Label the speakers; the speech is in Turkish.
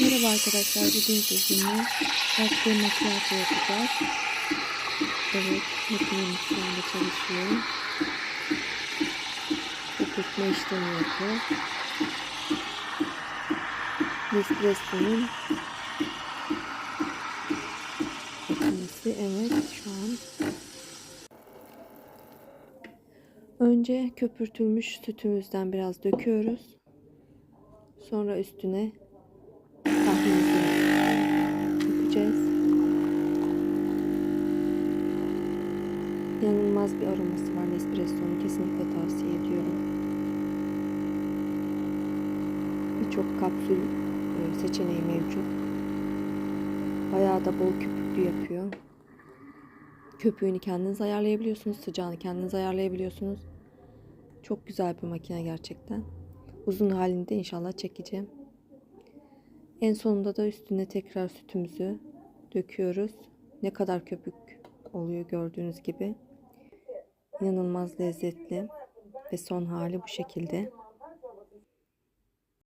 Speaker 1: Merhaba arkadaşlar, bugün sizinle latte macchiato yapacağız. Evet, makinemiz şu anda çalışıyor. Köpürtme işlemi yapıyor. Nespresso'nun makinesi, evet şu an. Önce köpürtülmüş sütümüzden biraz döküyoruz. Sonra üstüne İnanılmaz bir aroması var Nespresso'nun. Kesinlikle tavsiye ediyorum. Birçok kapsül e, seçeneği mevcut. Bayağı da bol köpüklü yapıyor. Köpüğünü kendiniz ayarlayabiliyorsunuz. Sıcağını kendiniz ayarlayabiliyorsunuz. Çok güzel bir makine gerçekten. Uzun halinde inşallah çekeceğim. En sonunda da üstüne tekrar sütümüzü döküyoruz. Ne kadar köpük oluyor gördüğünüz gibi. İnanılmaz lezzetli ve son hali bu şekilde.